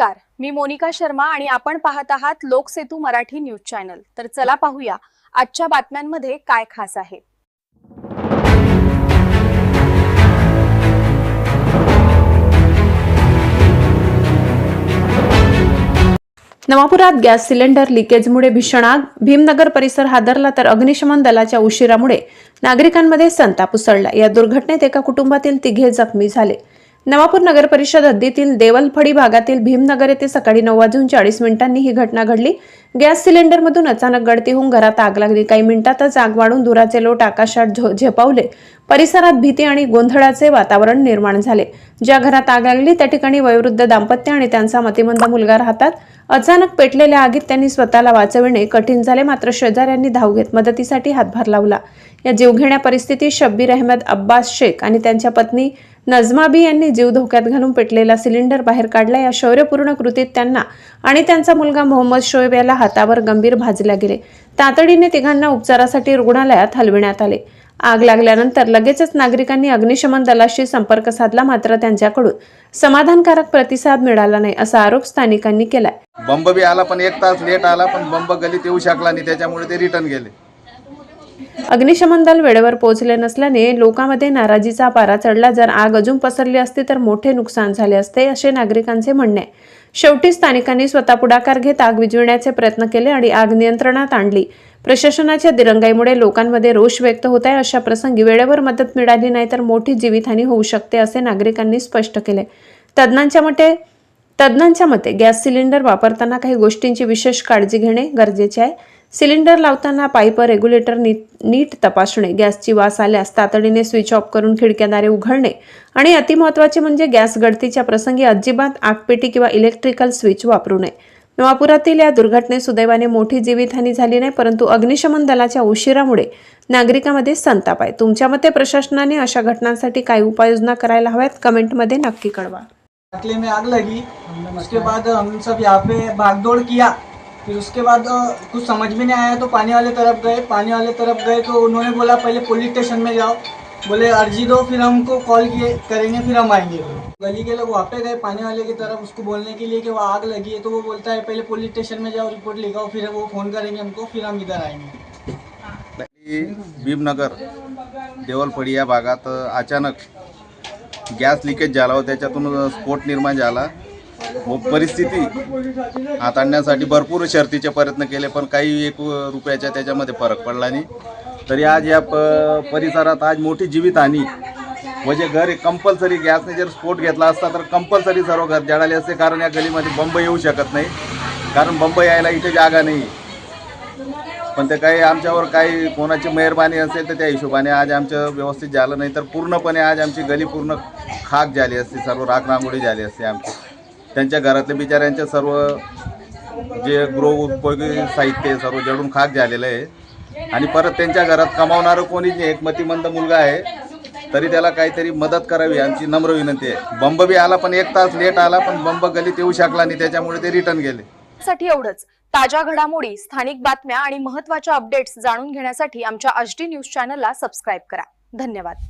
नमस्कार. मी मोनिका शर्मा आणि आपण पाहत आहात लोकसेतू मराठी न्यूज चॅनल. तर चला पाहूया आजच्या बातम्यांमध्ये काय खास आहे. नवापुरात गॅस सिलेंडर लिकेजमुळे भीषण आग भीमनगर परिसर हादरला तर अग्निशमन दलाच्या उशिरामुळे नागरिकांमध्ये संताप उसळला. या दुर्घटनेत एका कुटुंबातील तिघे जखमी झाले. नवापूर नगर परिषद हद्दीतील देवलफडी भागातील भीमनगर येथे सकाळी नऊ वाजून चाळीस मिनिटांनी ही घटना घडली. गॅस सिलेंडरमधून अचानक गळती होऊन घरात आग लागली. काही मिनिटातच आग वाढून धुराचे लोट आकाशात झो- झेपावले. परिसरात भीती आणि गोंधळाचे वातावरण निर्माण झाले. ज्या घरात आग लागली त्या ठिकाणी वयोवृद्ध दाम्पत्य आणि त्यांचा मतिमंद मुलगा राहतात. अचानक पेटलेल्या आगीत त्यांनी स्वतःला वाचविणे कठीण झाले. मात्र शेजाऱ्यांनी धाव घेत मदतीसाठी हातभार लावला. या जीवघेण्या परिस्थितीत शब्बीर अहमद अब्बास शेख आणि त्यांच्या पत्नी नजमाबी यांनी जीव धोक्यात घालून पेटलेला सिलेंडर बाहेर काढला. या शौर्यपूर्ण कृतीत त्यांना आणि त्यांचा मुलगा मोहम्मद शोएब याला हातावर गंभीर भाजल्या गेले. तातडीने तिघांना उपचारासाठी रुग्णालयात हलविण्यात आले. आग लागल्यानंतर लगेचच नागरिकांनी अग्निशमन दलाशी संपर्क साधला मात्र त्यांच्याकडून समाधानकारक प्रतिसाद मिळाला नाही असा आरोप स्थानिकांनी केलाय. बंब बी आला पण एक तास लेट आला पण बंब गलीत येऊ शकला नाही त्याच्यामुळे ते रिटर्न गेले. अग्निशमन दल वेळेवर पोहोचले नसल्याने लोकांमध्ये नाराजीचा पारा चढला. जर आग अजून पसरली असती तर मोठे नुकसान झाले असते असे नागरिकांचे म्हणणे. आहे. शेवटी स्थानिकांनी स्वतः पुढाकार घेत आग विझविण्याचे प्रयत्न केले आणि आग नियंत्रणात आणली. प्रशासनाच्या दिरंगाईमुळे लोकांमध्ये रोष व्यक्त होत आहे अशा प्रसंगी वेळेवर मदत मिळाली नाही तर मोठी जीवितहानी होऊ शकते असे नागरिकांनी स्पष्ट केले. तज्ज्ञांच्या मते तज्ज्ञांच्या मते गॅस सिलेंडर वापरताना काही गोष्टींची विशेष काळजी घेणे गरजेचे आहे. सिलेंडर लावताना पाईप रेग्युलेटर नीट नीट तपासणे गॅसची वास आल्यास तातडीने स्विच ऑफ करून खिडक्यादारे उघडणे आणि अतिमहत्वाचे म्हणजे गॅस गळतीच्या प्रसंगी अजिबात आगपेटी किंवा इलेक्ट्रिकल स्विच वापरू नये. नवापुरातील या दुर्घटनेत सुदैवाने मोठी जीवितहानी झाली नाही परंतु अग्निशमन दलाच्या उशिरामुळे नागरिकांमध्ये संताप आहे. तुमच्या मते प्रशासनाने अशा घटनांसाठी काय उपाययोजना करायला हव्यात? कमेंटमध्ये नक्की कळवा. में आग लगी। उसके बाद हम सब यहाँ पे भागदौड़ किया। फिर उसके बाद कुछ समझ में नहीं आया तो पानी वाले तरफ गए। पानी वाले तरफ गए तो उन्होंने बोला पहले पुलिस स्टेशन में जाओ। बोले अर्जी दो फिर हमको कॉल किए करेंगे फिर हम आएंगे। गली के लोग वहाँ पे गए पानी वाले की तरफ उसको बोलने के लिए कि वहाँ आग लगी है तो वो बोलता है पहले पुलिस स्टेशन में जाओ रिपोर्ट लिखाओ फिर वो फ़ोन करेंगे हमको फिर हम इधर आएंगे। भीमनगर देवलपडिया या भागात अचानक गॅस लिकेज झाला व त्याच्यातून स्फोट निर्माण झाला. परिस्थिती हाताळण्यासाठी भरपूर शर्तीचे प्रयत्न केले पण काही एक रुपयाच्या त्याच्यामध्ये फरक पडला नाही. तरी आज या प परिसरात आज मोठी जीवितहानी म्हणजे घर कंपल्सरी गॅसने जर स्फोट घेतला असता तर कंपल्सरी सर्व घर जळाले असते कारण या गलीमध्ये बंब येऊ शकत नाही. कारण बंब यायला इथे जागा नाही. पण ते काही आमच्यावर काही कोणाची मेहरबानी असेल तर त्या हिशोबाने आज आमचं व्यवस्थित झालं नाही तर पूर्णपणे आज आमची गली पूर्ण खाक झाली असती सर्व राखरांगोळी झाली असते आमची. त्यांच्या घरातले बिचाऱ्यांचे सर्व जे गृह उपयोगी साहित्य आहे सर्व जळून खाक झालेलं आहे. आणि परत त्यांच्या घरात कमावणारं कोणीच नाही एक मतिमंद मुलगा आहे. तरी त्याला काहीतरी मदत करावी आमची नम्र विनंती आहे. बंब बी आला पण एक तास लेट आला पण बंब गलीत येऊ शकला नाही त्याच्यामुळे ते रिटर्न गेले. साठी एवढंच. ताज्या घडामोडी स्थानिक बातम्या आणि महत्त्वाच्या अपडेट्स जाणून घेण्यासाठी आमच्या आष्टी न्यूज चॅनलला सबस्क्राईब करा. धन्यवाद.